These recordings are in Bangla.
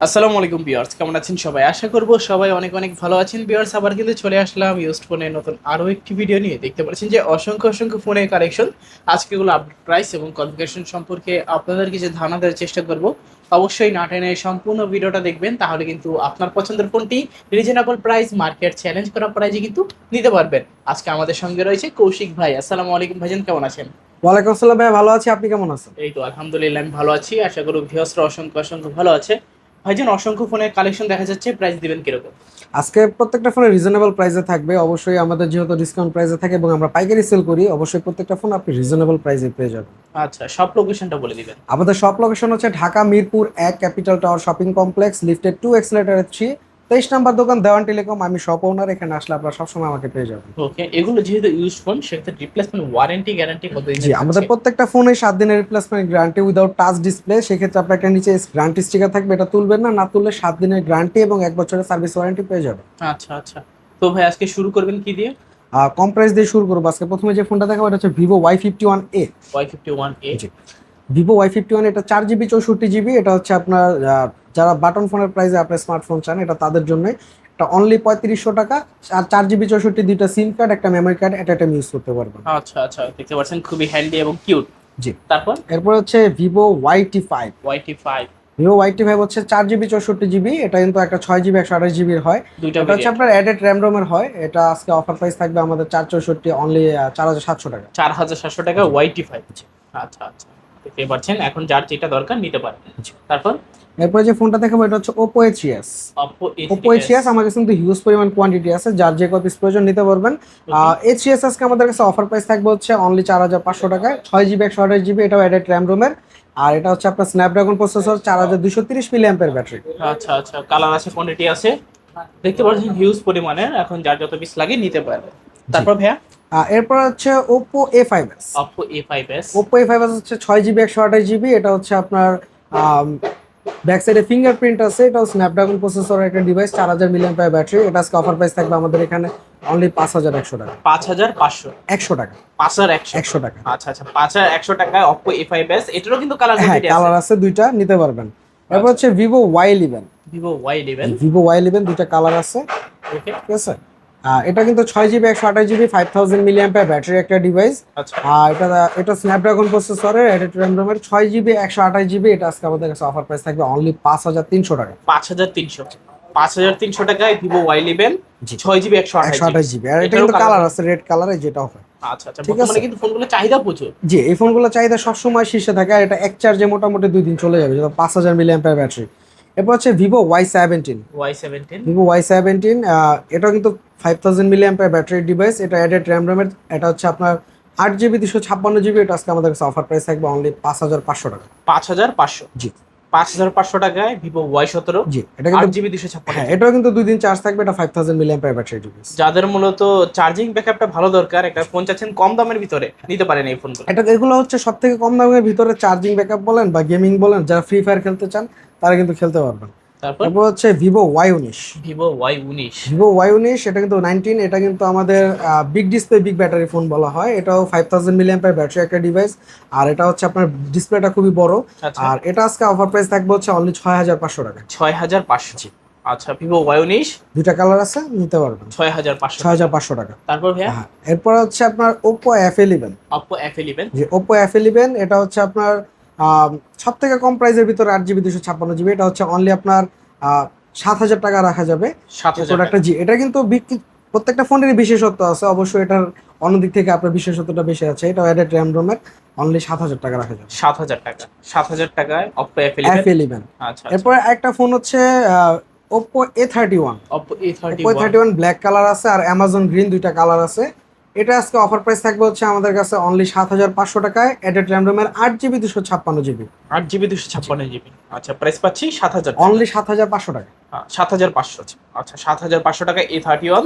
আসসালামু আলাইকুম বিয়ার্স কেমন আছেন সবাই? আশা করব সবাই অনেক অনেক ভালো আছেন। বিয়ার্স আবার কিন্তু চলে আসলাম ইউজড ফোনের নতুন আরও একটি ভিডিও নিয়ে। দেখতে পাচ্ছেন যে অসংখ্য অসংখ্য ফোনের কালেকশন আজকে এগুলো আপডেট প্রাইস এবং কনফিগারেশন সম্পর্কে আপনাদের কিছু ধারণা দেওয়ার চেষ্টা করব অবশ্যই না টেনে সম্পূর্ণ ভিডিওটা দেখবেন তাহলে কিন্তু আপনার পছন্দের ফোনটি রিজনেবল প্রাইস মার্কেট চ্যালেঞ্জ করা প্রাইজে কিন্তু নিতে পারবেন। আজকে আমাদের সঙ্গে রয়েছে কৌশিক ভাই। আসসালামু আলাইকুম ভাইজান কেমন আছেন? ওয়ালাইকুম আসসালাম ভাই ভালো আছি। আপনি কেমন আছেন? এই তো আলহামদুলিল্লাহ আমি ভালো আছি। আশা করি ভিউসরা অসংখ্য অসংখ্য ভালো আছে। ভাইজান অসংখ্য ফোনের কালেকশন দেখা যাচ্ছে প্রাইস দিবেন কীরকম? আজকে প্রত্যেকটা ফোনে রিজনেবল প্রাইসে থাকবে। অবশ্যই আমাদের যেহেতু ডিসকাউন্ট প্রাইসে থাকে এবং আমরা পাইকারি সেল করি অবশ্যই প্রত্যেকটা ফোন আপনি রিজনেবল প্রাইসে পেয়ে যাবেন। আচ্ছা সব লোকেশনটা বলে দিবেন। আমাদের সব লোকেশন হচ্ছে ঢাকা মিরপুর এক capital tower shopping complex lifted to escalator three তেইশ নাম্বার দোকান দেওয়ান টেলিকম আমি শপ ওনার এখানে আসলে আপনারা সবসময় আমাকে পেয়ে যাবেন। ওকে এগুলো যেহেতু ইউজ ফোন সেক্ষেত্রে রিপ্লেসমেন্ট ওয়ারেন্টি গ্যারান্টি কত জি আমাদের প্রত্যেকটা ফোনে সাত দিনের replacement guarantee without touch display সেক্ষেত্রে আপনার একটা নিচে গ্যারান্টি স্টিকার থাকবে এটা তুলবেন না না তুললে সাত দিনের গ্যারান্টি এবং এক বছরের সার্ভিস ওয়ারেন্টি পেয়ে যাবেন। আচ্ছা আচ্ছা। তো ভাই আজকে শুরু করবেন কি দিয়ে? কম প্রাইস দিয়ে শুরু করব। আজকে প্রথমে যে ফোনটা দেখাবো এটা হচ্ছে Vivo Y fifty one A Y fifty one A. Vivo Y fifty one এটা চার জিবি চৌষট্টি জিবি এটা হচ্ছে আপনার যারা বাটন ফোনের প্রাইসে আপনার স্মার্টফোন চান এটা তাদের জন্য এটা অনলি পঁয়ত্রিশশো টাকা আর চার জিবি চৌষট্টি দুইটা সিম কার্ড একটা মেমোরি কার্ড এটা টাইম ইউজ করতে পারবেন। আচ্ছা আচ্ছা দেখতে পাচ্ছেন খুবই হ্যান্ডি এবং কিউট জি। তারপর? এরপর হচ্ছে Vivo Y T five. Y T five. Vivo Y T five হচ্ছে চার জিবি চৌষট্টি জিবি এটা কিন্তু একটা ছয় জিবি একশো আঠাশ জিবির হয়। এটা হচ্ছে আপনার অ্যাডেড র্যাম রোমের হয় এটা আজকে অফার প্রাইস থাকবে আমাদের চার চৌষট্টি অনলি চার হাজার সাতশো টাকা। চার হাজার সাতশো টাকা ওয়াইটি ফাইভ। আচ্ছা আচ্ছা। দেখতে পাচ্ছেন এখন যার যেটা দরকার নিতে পারেন তারপর? এরপরে যে ফোনটা দেখাবো এটা হচ্ছে Oppo A S Oppo A S আমার কাছে কিন্তু হিউজ পরিমাণ কোয়ান্টিটি আছে যার যে কপিস প্রয়োজন নিতে পারবেন। এ এস আজকে আমাদের কাছে অফার প্রাইস থাকবে হচ্ছে অনলি চার হাজার পাঁচশো টাকায়। ছয় জিবি একশো আঠাশ জিবি এটাও অ্যাডেড র্যাম রোমের আর এটা হচ্ছে আপনার স্ন্যাপড্রাগন প্রসেসর চার হাজার দুশো তিরিশ মিলি অ্যাম্পের ব্যাটারি আচ্ছা আচ্ছা কালার আছে কোয়ান্টিটি আছে। দেখতে পাচ্ছেন হিউজ পরিমাণের এখন যার যত পিস লাগে নিতে পারবে। তারপর ভাইয়া? এরপর হচ্ছে Oppo A five S Oppo A five S Oppo A five S হচ্ছে ছয় জিবি একশো আঠাশ জিবি। এটা হচ্ছে আপনার ব্যাক সাইডে ফিঙ্গারপ্রিন্ট আছে। এটাও স্ন্যাপড্রাগন প্রসেসর একটা ডিভাইস চার হাজার মিলিয়ন পায় ব্যাটারি এটা আজকে অফার প্রাইস থাকবে আমাদের এখানে অনলি পাঁচ হাজার একশো টাকা। পাঁচ হাজার পাঁচশো। একশো টাকা। পাঁচ হাজার একশো। একশো টাকা। আচ্ছা আচ্ছা পাঁচ হাজার একশো টাকায় অপো এ ফাইভ এস এটারও কিন্তু কালার হ্যাঁ কালার আছে দুইটা নিতে পারবেন। এরপর হচ্ছে Vivo Y eleven Vivo Y eleven Vivo Y eleven দুইটা কালার আছে। ওকে ঠিক আছে? এটা কিন্তু ছয় জিবি একশো আঠাশ GB five thousand milliamp battery একটা ডিভাইস আচ্ছা। আর এটা এটা স্ন্যাপড্রাগন প্রসেসরের এডিট র্যাম রোমের ছয় জিবি একশো আঠাশ জিবি এটা আজকে আমাদের কাছে অফার প্রাইস থাকবে অনলি পাঁচ হাজার তিনশো টাকা। পাঁচ হাজার তিনশো। পাঁচ হাজার তিনশো টাকায় ভিভো ওয়াই ইলেভেন ছয় জিবি একশো আঠাশ জিবি আর এটা কিন্তু কালার আছে রেড কালারে যেটা হয়। আচ্ছা আচ্ছা ঠিক আছে। কিন্তু ফোনগুলো চাহিদা প্রচুর। জি এই ফোনগুলো চাহিদা সবসময় শীর্ষে থাকে আর এটা এক চার্জে মোটামুটি দুই দিন চলে যাবে যেটা পাঁচ হাজার মিলিয়াম ব্যাটারি এরপর হচ্ছে Vivo Y seventeen Y seventeen Vivo Y seventeen এটা কিন্তু ফাইভ থাউজেন্ড মিলি অ্যাম্পের ব্যাটারি ডিভাইস এটা অ্যাডেড র্যাম র্যামের এটা হচ্ছে আপনার আট জিবি দুশো ছাপ্পান্ন জিবি এটা আজকে আমাদের কাছে অফার প্রাইস থাকবে অনলি পাঁচ হাজার পাঁচশো টাকা। পাঁচ হাজার পাঁচশো? জি। পাঁচ হাজার পাঁচশো টাকায় ভিভো ওয়াই সতেরো জি এটা কিন্তু জিবি দুশো ছাপ্পান্ন হ্যাঁ এটাও কিন্তু দুই দিন চার্জ থাকবে এটা ফাইভ থাউজেন্ড মিলি অ্যাম্পের ব্যাটারি ডিভাইস যাদের মূলত চার্জিং ব্যাকআপটা ভালো দরকার একটা ফোন চাচ্ছেন কম দামের ভিতরে নিতে পারেন এই ফোনগুলো এটা এগুলো হচ্ছে সব থেকে কম দামের ভিতরে চার্জিং ব্যাকআপ বলেন বা গেমিং বলেন যারা ফ্রি ফায়ার খেলতে চান তারা কিন্তু খেলতে পারবেন তারপর? হচ্ছে ভিভো ওয়াই উনিশ। ভিভো ওয়াই উনিশ। ভিভো ওয়াই উনিশ এটা কিন্তু নাইনটিন এটা কিন্তু আমাদের big display big battery phone বলা হয়। এটাও ফাইভ থাউজেন্ড মিলিয়াম ব্যাটারি একটা ডিভাইস আর এটা হচ্ছে আপনার ডিসপ্লেটা খুবই বড়। আচ্ছা। আর এটা আজকে অফার প্রাইস থাকবে হচ্ছে অনলি ছয় হাজার পাঁচশো টাকা। ছয় হাজার পাঁচশো। আচ্ছা ভিভো ওয়াই উনিশ? দুইটা কালার আছে নিতে পারবেন। ছয় হাজার পাঁচশো। ছয় হাজার পাঁচশো টাকা। তারপর ভাইয়া? হ্যাঁ এরপর হচ্ছে আপনার Oppo F eleven Oppo F eleven যে ওপো এফ ইলেভেন এটা হচ্ছে আপনার সব থেকে কম প্রাইসের ভিতরে আট জিবি দুশো ছাপ্পান্ন জিবি এটা হচ্ছে অনলি আপনার সাত হাজার টাকা রাখা যাবে। প্রোডাক্টটা জি এটা কিন্তু বিক্রি প্রত্যেকটা ফোনেরই বিশেষত্ব আছে। অবশ্যই এটার অন্য দিক থেকে আপনার বিশেষত্বটা বেশি আছে। এটা অ্যাডেড র্যাম রোমের অনলি সাত হাজার টাকা রাখা যাবে। সাত হাজার টাকা। সাত হাজার টাকায় অপো এফ ইলেভেন এরপরে একটা ফোন হচ্ছে Oppo A thirty one Oppo A thirty one black colour আছে আর অ্যামাজন গ্রিন দুইটা কালার আছে। এটা আজকে অফার প্রাইস থাকবে হচ্ছে আমাদের কাছে অনলি সাত হাজার পাঁচশো টাকায় অ্যাডেড র্যাম রোমের আট জিবি দুশো ছাপ্পান্ন জিবি আট জিবি দুশো ছাপ্পান্ন জিবি আচ্ছা প্রাইস পাচ্ছি সাত হাজার অনলি সাত হাজার পাঁচশো টাকা সাত হাজার পাঁচশো। আচ্ছা সাত হাজার পাঁচশো টাকা এ থার্টি ওয়ান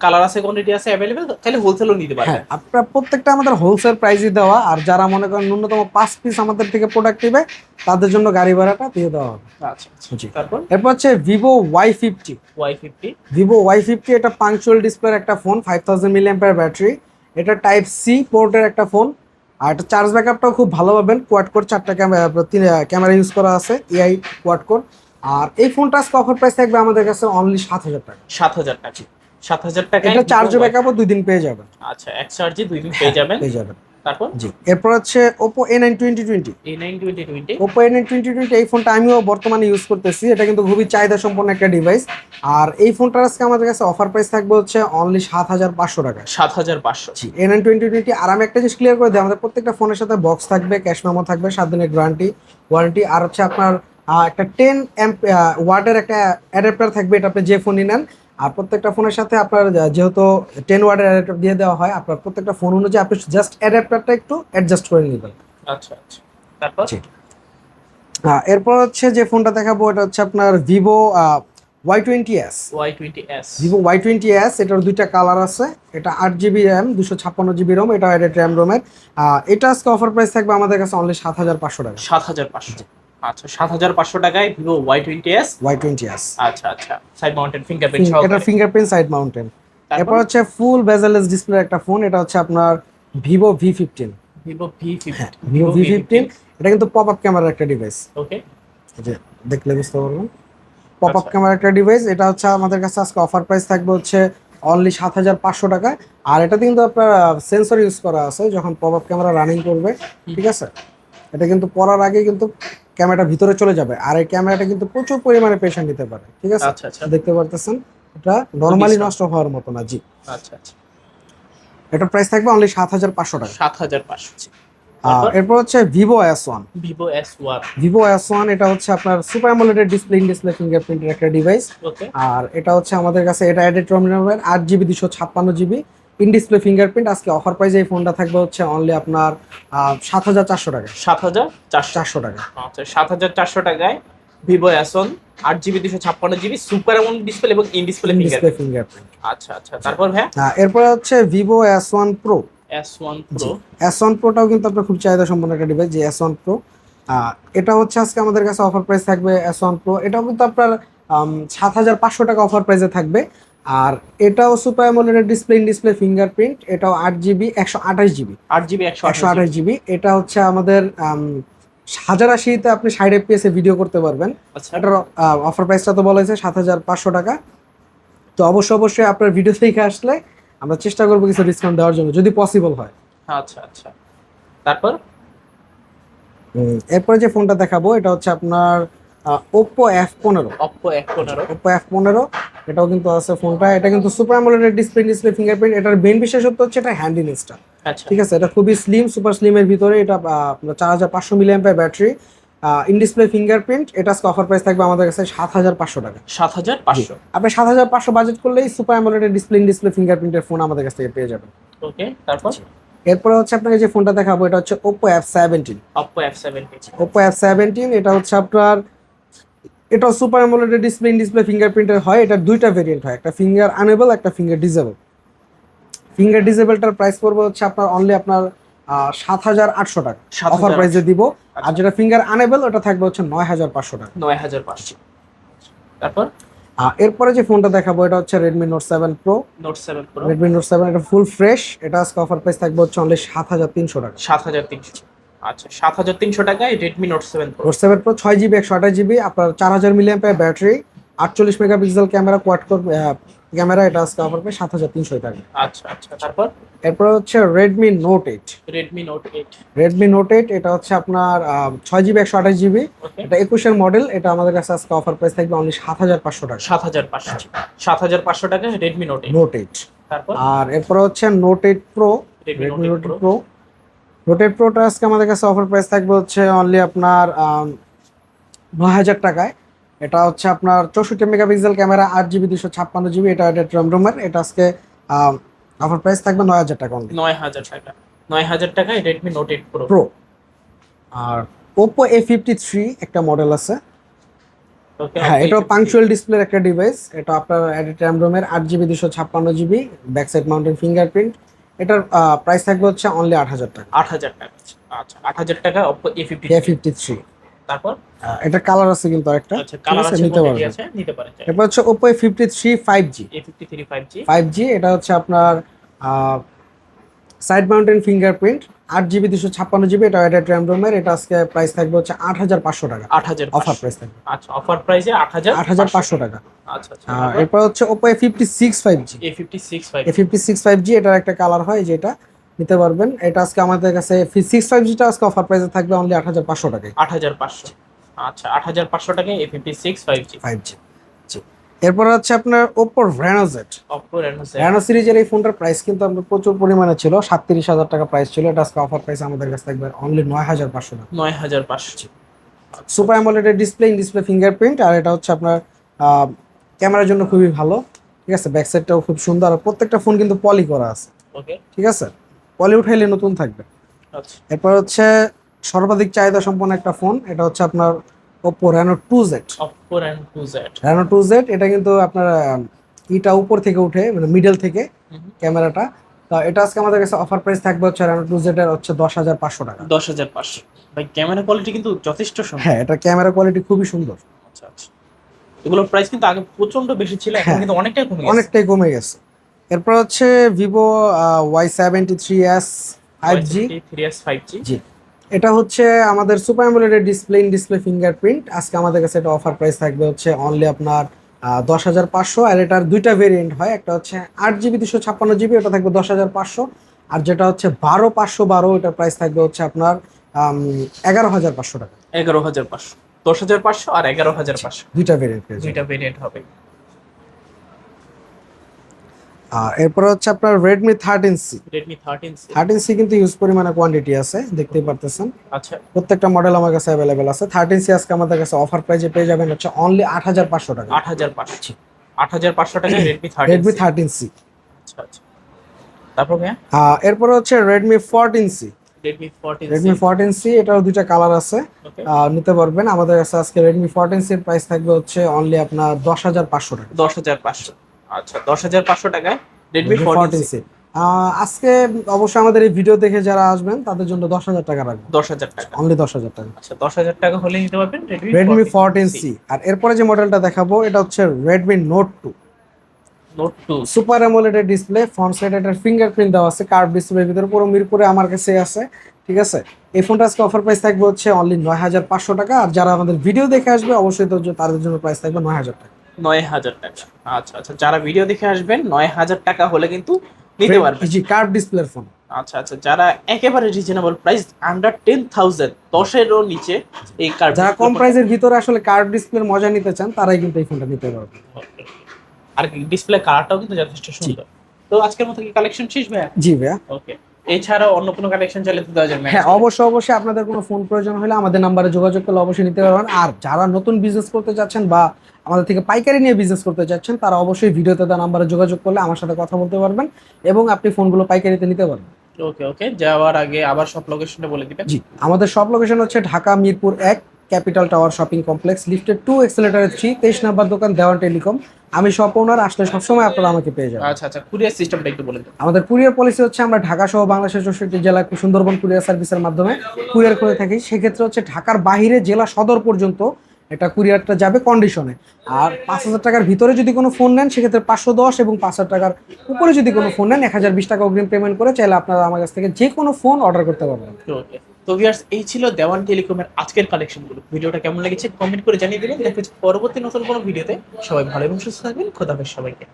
কালার আছে কোয়ান্টিটি আছে অ্যাভেলেবেল তাহলে হোলসেলও নিতে হ্যাঁ পারবেন আপনার প্রত্যেকটা আমাদের হোলসেল প্রাইসই দেওয়া আর যারা মনে করেন ন্যূনতম পাঁচ পিস আমাদের থেকে প্রোডাক্ট নেবে তাদের জন্য গাড়ি ভাড়াটা দিয়ে দেওয়া হবে। আচ্ছা আচ্ছা জি। তারপর? এরপর হচ্ছে Vivo Y fifty Y fifty Vivo Y fifty এটা পাংচুয়াল ডিসপ্লের একটা phone five thousand milliampere battery এটা টাইপ সি পোর্টের একটা ফোন আর এটা চার্জ ব্যাকআপটাও খুব ভালো পাবেন। কোয়াড কোর চারটা ক্যামেরা ক্যামেরা ইউজ করা আছে এআই কোয়াড কোর আর এই ফোনটা আজকে অফার প্রাইস থাকবে আমাদের কাছে অনলি সাত হাজার টাকা। সাত হাজার টাকা। সাত হাজার টাকা এটা চার্জ ব্যাকআপও দুই দিন পেয়ে যাবেন। আচ্ছা এক চার্জে দুই দিন পেয়ে যাবেন। পেয়ে যাবেন। তারপর? জি। এরপর হচ্ছে এই ফোনটা আমিও বর্তমানে ইউজ করতেছি। এটা কিন্তু খুবই চাহিদা সম্পন্ন একটা ডিভাইস আর এই ফোনটার আজকে আমাদের কাছে অফার প্রাইস থাকবে হচ্ছে অনলি সাত হাজার পাঁচশো টাকা। জি আর আমি একটা জিনিস ক্লিয়ার করে দিই আমাদের প্রত্যেকটা ফোনের সাথে বক্স থাকবে ক্যাশ মেমো থাকবে সাত দিনের গ্যারান্টি ওয়ারেন্টি আর হচ্ছে আপনার একটা টেন এম্প ওয়ার্ডের একটা অ্যাডাপ্টার থাকবে এটা আপনি যে ফোনই নেন আর প্রত্যেকটা ফোনের সাথে আপনার যেহেতু টেন ওয়ার্ডের অ্যাডাপ্টার দিয়ে দেওয়া হয় আপনার প্রত্যেকটা ফোন অনুযায়ী আপনি জাস্ট অ্যাডাপ্টারটা একটু অ্যাডজাস্ট করে নেবেন। আচ্ছা আচ্ছা। তারপর? এরপর হচ্ছে যে ফোনটা দেখাবো এটা হচ্ছে আপনার Vivo Y twenty S Y twenty S Vivo Y twenty S এটার দুইটা কালার আছে। এটা আট জিবি র্যাম দুশো ছাপ্পান্ন জিবি রোম এটা র্যাম রোমের এটা আজকে অফার প্রাইস থাকবে আমাদের কাছে অনলি সাত হাজার পাঁচশো টাকা। সাত হাজার পাঁচশো। আচ্ছা সাত হাজার পাঁচশো টাকায় Vivo Y twenty S Y twenty S আচ্ছা আচ্ছা সাইড মাউন্টেন ফিঙ্গারপ্রিন্ট এটা ফিঙ্গারপ্রিন্ট সাইড মাউন্টেন এরপর হচ্ছে ফুল বেজালেস ডিসপ্লে একটা ফোন এটা হচ্ছে আপনার Vivo V fifteen Vivo V fifteen Vivo V fifteen এটা কিন্তু পপ আপ ক্যামেরার একটা ডিভাইস ওকে দেখলে বুঝতে পারবেন পপ আপ। ক্যামেরা একটা ডিভাইস এটা হচ্ছে আমাদের কাছে আজকে অফার প্রাইস থাকবে হচ্ছে অনলি সাত হাজার পাঁচশো টাকা আর এটাতে কিন্তু আপনার সেন্সর ইউজ করা আছে যখন পপ আপ ক্যামেরা রানিং করবে ঠিক আছে? এটা কিন্তু পড়ার আগে কিন্তু ক্যামেরাটা ভিতরে চলে যাবে। আর এই ক্যামেরাটা কিন্তু প্রচুর পরিমাণে পেশেন্ট নিতে পারে ঠিক আছে? আচ্ছা আচ্ছা। দেখতে পারতেছেন? এটা নর্মালি নষ্ট হওয়ার মতো না জি। আচ্ছা আচ্ছা। এটা প্রাইস থাকবে অনলি সাত হাজার পাঁচশো টাকা। সাত হাজার পাঁচশো? এরপর হচ্ছে Vivo S one Vivo S one Vivo S one এটা হচ্ছে আপনার সুপার অ্যামোলেডের ডিসপ্লে ইন ডিসপ্লে ফিঙ্গারপ্রিন্টের একটা ডিভাইস ওকে আর এটা হচ্ছে আমাদের কাছে এটা অ্যাডেড রম আট জিবি দুশো ছাপ্পান্ন জিবি ইন ডিসপ্লে ফিঙ্গারপ্রিন্ট আজকে অফার প্রাইসে এই ফোনটা থাকবে হচ্ছে অনলি আপনার সাত হাজার চারশো টাকা। সাত হাজার চারশো। চারশো টাকা। আচ্ছা সাত হাজার চারশো টাকায় ভিভো এস ওয়ান আট জিবি দুশো ছাপ্পান্ন জিবি সুপার এমন ডিসপ্লে এবং ইন ডিসপ্লে ডিসপ্লে ফিঙ্গারপ্রিন্ট আচ্ছা আচ্ছা তারপর ভাই এরপরে হচ্ছে Vivo S one Pro S one Pro S one প্রোটাও কিন্তু আপনার খুব চাহিদা সম্পন্ন একটা ডিভাইস যে এস ওয়ান প্রো এটা হচ্ছে আজকে আমাদের কাছে অফার প্রাইস থাকবে এস ওয়ান প্রো এটাও কিন্তু আপনার সাত হাজার পাঁচশো টাকা অফার প্রাইসে থাকবে। আর এটাও সুপার অ্যামোলেডের ডিসপ্লে ইন ডিসপ্লে ফিঙ্গারপ্রিন্ট এটাও আট জিবি একশো আঠাশ জিবি আট জিবি একশো আঠাশ জিবি এটা হচ্ছে আমাদের আম, হাজার আশিতে আপনি ষাট এফপিএস এ ভিডিও করতে পারবেন। আচ্ছা। এটার অফার প্রাইসটা তো বলা হয়েছে সাত হাজার পাঁচশো টাকা। তো অবশ্যই অবশ্যই আপনার ভিডিও দেখে আসলে আমরা চেষ্টা করব কিছু ডিসকাউন্ট দেওয়ার জন্য যদি পসিবল হয়। আচ্ছা আচ্ছা। তারপর? এরপরে যে ফোনটা দেখাবো এটা হচ্ছে আপনার ওপ্পো এফ পনেরো। অপ্পো এক পনেরো। ওপ্পো এফ পনেরো। এটাও কিন্তু আছে ফোনটা। এটা কিন্তু সুপার অ্যামোলেডের ডিসপ্লে ডিসপ্লে ফিঙ্গারপ্রিন্ট এটার মেন বিশেষত্ব হচ্ছে এটা হ্যান্ডিনেসটা আচ্ছা। ঠিক আছে? এটা খুবই স্লিম সুপার স্লিমের ভিতরে। এটা আপনার চার হাজার পাঁচশো মিলি অ্যাম্পের ব্যাটারি ইন ডিসপ্লে ফিঙ্গারপ্রিন্ট এটা অফার প্রাইস থাকবে আমাদের কাছে সাত হাজার পাঁচশো টাকা। সাত হাজার পাঁচশো? আপনি সাত হাজার পাঁচশো বাজেট করলেই সুপার অ্যামোলেডের ডিসপ্লে ইন ডিসপ্লে ফিঙ্গারপ্রিন্টের ফোন আমাদের কাছ থেকে পেয়ে যাবেন। ওকে তারপর? এরপরে হচ্ছে আপনাকে যে ফোনটা দেখাবো এটা হচ্ছে Oppo F seventeen Oppo F seventy Oppo F seventeen এটা হচ্ছে আপনার এটা সুপার অ্যামোলেডের ডিসপ্লে ইন ডিসপ্লে ফিঙ্গারপ্রিন্টের হয় এটা দুইটা ভেরিয়েন্ট হয় একটা ফিঙ্গার আনেবল একটা ফিঙ্গার ডিজেবল ফিঙ্গার ডিজেবলটার প্রাইস পড়বে হচ্ছে আপনার অনলি আপনার সাত হাজার আটশো টাকা। 7,800 অফার প্রাইসে দিব। আর যেটা ফিঙ্গার আনেবল ওটা থাকবে হচ্ছে নয় হাজার পাঁচশো টাকা। নয় হাজার পাঁচশো। তারপর? এরপরে যে ফোনটা দেখাবো এটা হচ্ছে Redmi Note seven Pro Note seven Pro Redmi Note seven এটা ফুল ফ্রেশ এটা আজকে অফার প্রাইস থাকবে হচ্ছে অনলি সাত হাজার তিনশো টাকা। সাত হাজার তিনশো। আচ্ছা সাত হাজার তিনশো টাকায় Redmi Note seven Note seven Pro ছয় জিবি একশো আঠাশ জিবি আপনার চার হাজার মিলিয়াম ব্যাটারি আটচল্লিশ মেগাপিক্সেল ক্যামেরা কোয়াড ক্যামেরা এটা আজকে অফার প্রাইস সাত হাজার তিনশো টাকা। আচ্ছা আচ্ছা তারপর? এরপর হচ্ছে Redmi Note eight Redmi Note eight Redmi Note eight এটা হচ্ছে আপনার ছয় জিবি একশো আঠাশ জিবি এটা একুশের মডেল এটা আমাদের কাছে আজকে অফার প্রাইস থাকবে অনলি সাত হাজার পাঁচশো টাকা। সাত হাজার পাঁচশো। সাত হাজার পাঁচশো টাকায় রেডমি নোট নোট এইট আর এরপর হচ্ছে Note eight Pro Redmi Note Pro eight প্রোটা আজকে আমাদের কাছে অফার প্রাইস থাকবে হচ্ছে অনলি আপনার নয় হাজার টাকায়। এটা হচ্ছে আপনার চৌষট্টি মেগাপিক্সেল ক্যামেরা আট জিবি দুশো ছাপ্পান্ন জিবি এটা এটা রুমের এটা আজকে অফার প্রাইস থাকবে নয় হাজার টাকা অনলি নয় হাজার টাকা। নয় হাজার টাকায় Redmi Note eight Pro Pro R Oppo A fifty three একটা মডেল আছে। হ্যাঁ এটাও পাংচুয়াল ডিসপ্লের একটা ডিভাইস এটা আপনার র্যাম রোমের আট জিবি দুশো ছাপ্পান্ন GB back side mounted fingerprint এটার প্রাইস থাকবে হচ্ছে অনলি আট হাজার টাকা। আট হাজার টাকা। আচ্ছা আট হাজার টাকা Oppo A fifty A fifty three তারপর এটা কালার আছে কিন্তু একটা আচ্ছা কালার আছে, আছে নিতে পারবেন। নিতে পারেন এরপর হচ্ছে Oppo A fifty three five G A fifty three five G five G এটা হচ্ছে আপনার সাইড মাউন্টেন ফিঙ্গারপ্রিন্ট আট জিবি দুশো ছাপ্পান্ন জিবি এটা এটা র্যাম রোমের এটা আজকে প্রাইস থাকবে হচ্ছে আট হাজার পাঁচশো টাকা। আট হাজার অফার প্রাইস থাকবে। আচ্ছা অফার প্রাইসে আট হাজার আট হাজার পাঁচশো টাকা। আচ্ছা আচ্ছা। এরপর হচ্ছে Oppo A fifty six five G A fifty six five A fifty six five G এটার একটা কালার হয় যেটা নিতে পারবেন। এটা আজকে আমাদের কাছে সিক্স ফাইভ জিটা আজকে অফার প্রাইসে থাকবে অনলি আট হাজার পাঁচশো টাকায়। আট হাজার পাঁচশো। আচ্ছা আট হাজার পাঁচশো টাকায় A fifty six five G five G G. এরপর হচ্ছে আপনার ওপো রেনো জেড রেনো সিরিজের এই ফোনটার প্রাইস কিন্তু আমাদের প্রচুর পরিমাণে ছিল সাতত্রিশ হাজার টাকা প্রাইস ছিল। এটা আজকে অফার প্রাইস আমাদের কাছে থাকবে অনলি নয় হাজার পাঁচশো টাকা। নয় হাজার পাঁচশো। সুপার অ্যামোলেডের ডিসপ্লে ডিসপ্লে ফিঙ্গারপ্রিন্ট আর এটা হচ্ছে আপনার ক্যামেরার জন্য খুবই ভালো। ঠিক আছে? ব্যাক সাইডটাও খুব সুন্দর। আর প্রত্যেকটা ফোন কিন্তু পলি করা আছে। ওকে ঠিক আছে? পলি উঠাইলে নতুন থাকবে। আচ্ছা। এরপর হচ্ছে সর্বাধিক চাহিদা সম্পন্ন একটা ফোন এটা হচ্ছে আপনার Oppo Reno two Z Oppo Reno two Z Reno two Z এটা কিন্তু আপনার ইটা উপর থেকে উঠে মানে মিডল থেকে ক্যামেরাটা। তো এটা আজকে আমাদের কাছে অফার প্রাইস থাকবে হচ্ছে টু জেড এর হচ্ছে দশ হাজার পাঁচশো টাকা। দশ হাজার পাঁচশো। ভাই ক্যামেরা কোয়ালিটি কিন্তু যথেষ্ট সুন্দর। হ্যাঁ এটা ক্যামেরা কোয়ালিটি খুবই সুন্দর। আচ্ছা আচ্ছা। এগুলোর প্রাইস কিন্তু আগে প্রচণ্ড বেশি ছিল এখন হ্যাঁ। কিন্তু অনেকটাই কমে গেছে। অনেকটাই কমে গেছে। এরপর হচ্ছে Vivo Y seventy three S five G three S five G. এটা হচ্ছে আমাদের সুপার অ্যামোলেডের ডিসপ্লে ইন ডিসপ্লে ফিঙ্গারপ্রিন্ট আজকে আমাদের কাছে এটা অফার প্রাইস থাকবে হচ্ছে অনলি আপনার দশ হাজার পাঁচশো। আর এটার দুইটা ভেরিয়েন্ট হয় একটা হচ্ছে আট জিবি দুশো ছাপ্পান্ন জিবি ওটা থাকবে দশ হাজার পাঁচশো। আর যেটা হচ্ছে বারো পাঁচশো বারো ওটার প্রাইস থাকবে হচ্ছে আপনার এগারো হাজার পাঁচশো টাকা। এগারো হাজার পাঁচশো। দশ হাজার পাঁচশো আর এগারো হাজার পাঁচশো। দুইটা ভেরিয়েন্ট দুইটা ভেরিয়েন্ট হবে। আর এরপর হচ্ছে আপনার Redmi thirteen C Redmi thirteen thirteen কিন্তু ইউজ পরিমাণে কোয়ান্টিটি আছে দেখতেই পারতেছেন। আচ্ছা। প্রত্যেকটা মডেল আমার কাছে অ্যাভেলেবেল আছে। থার্টিন সি আজকে আমাদের কাছে অফার প্রাইজে পেয়ে যাবেন হচ্ছে অনলি আট হাজার পাঁচশো টাকা। আট হাজার পাঁচশো। আট হাজার পাঁচশো টাকায় Redmi thirteen Redmi thirteen C আচ্ছা আচ্ছা। তারপর ভাইয়া? এরপরে হচ্ছে C Redmi fourteen Redmi fourteen C এটাও দুইটা কালার আছে। নিতে পারবেন। আমাদের কাছে আজকে রেডমি ফোরটিন সির প্রাইস থাকবে হচ্ছে অনলি আপনার দশ হাজার পাঁচশো টাকা। দশ হাজার পাঁচশো। আচ্ছা দশ হাজার পাঁচশো টাকায় রেডমি ফোরটিন সি আজকে অবশ্যই আমাদের এই ভিডিও দেখে যারা আসবেন তাদের জন্য দশ হাজার টাকা রাখব। দশ হাজার টাকা। অনলি দশ হাজার টাকা। আচ্ছা দশ হাজার টাকা হলে নিতে পারবেন রেডমি ফোরটিন সি আর এরপরে যে মডেলটা দেখাবো এটা হচ্ছে Redmi Note two Note two super অ্যামোলেডের display front side এটার ফিঙ্গারপ্রিন্ট দেওয়া আছে কার্ভ ডিসপ্লের ভিতরে পুরো মিরপুরে আমার কাছে আছে ঠিক আছে? এই ফোনটা আজকে অফার প্রাইস থাকবে হচ্ছে অনলি নয় হাজার পাঁচশো টাকা আর যারা আমাদের ভিডিও দেখে আসবে অবশ্যই তাদের জন্য প্রাইস থাকবে নয় হাজার টাকা। নয় হাজার টাকা। আচ্ছা আচ্ছা যারা ভিডিও দেখে আসবেন নয় হাজার টাকা হলে কিন্তু নিতে পারবেন। জি কার্ভ ডিসপ্লের ফোন আচ্ছা আচ্ছা যারা একেবারে reasonable price under ten thousand দশেরও নিচে এই কার্ড যারা কম প্রাইসের ভিতরে আসলে কার্ভ ডিসপ্লের মজা নিতে চান তারাই কিন্তু এই ফোনটা নিতে পারবে। আর ডিসপ্লে কালারটাও কিন্তু যথেষ্ট সুন্দর। তো আজকের মতো কি কালেকশন শেষ ভাইয়া? জি ভাইয়া। ওকে এছাড়াও অন্য কোনো কালেকশন চাইলে তো দেওয়া যাবে হ্যাঁ অবশ্যই অবশ্যই আপনাদের কোনো ফোন প্রয়োজন হলে আমাদের নাম্বারে যোগাযোগ করলে অবশ্যই নিতে পারবেন। আর যারা নতুন বিজনেস করতে চাচ্ছেন বা আমাদের থেকে পাইকারি নিয়ে বিজনেস করতে চাচ্ছেন তারা অবশ্যই ভিডিওতে দেওয়া নাম্বারে যোগাযোগ করলে আমার সাথে কথা বলতে পারবেন এবং আপনি ফোনগুলো পাইকারিতে নিতে পারবেন। ওকে ওকে যাওয়ার আগে আবার সব লোকেশনটা বলে দিবেন। জি আমাদের সব লোকেশন হচ্ছে ঢাকা মিরপুর এক capital tower shopping complex lifted to এক্সেলেটারের three তেইশ নাম্বার দোকান দেওয়ান টেলিকম আমি শপ ওনার আসলে সবসময় আপনারা আমাকে পেয়ে যাবেন। আচ্ছা আচ্ছা কুরিয়ার সিস্টেমটা একটু বলে দিন আমাদের কুরিয়ার পলিসি হচ্ছে আমরা ঢাকা সহ বাংলাদেশের চৌষট্টি জেলায় সুন্দরবন কুরিয়ার সার্ভিসের মাধ্যমে কুরিয়ার করে থাকি। সেক্ষেত্রে হচ্ছে ঢাকার বাইরে জেলা সদর পর্যন্ত এটা কুরিয়ারটা যাবে কন্ডিশনে আর পাঁচ হাজার টাকার ভিতরে যদি কোনো ফোন নেন সেক্ষেত্রে পাঁচশো দশ এবং পাঁচ হাজার টাকার উপরে যদি কোনো ফোন নেন এক হাজার বিশ টাকা অগ্রিম পেমেন্ট করে চাইলে আপনারা আমার কাছ থেকে যে কোনো ফোন অর্ডার করতে পারবেন। ওকে তো ভিয়ার্স এই ছিল দেওয়ান টেলিকমের আজকের কালেকশনগুলো ভিডিওটা কেমন লেগেছে কমেন্ট করে জানিয়ে দিবেন। দেখা পরবর্তী নতুন কোনো ভিডিওতে। সবাই ভালো এবং সুস্থ থাকবেন। খোদাফেজ সবাইকে।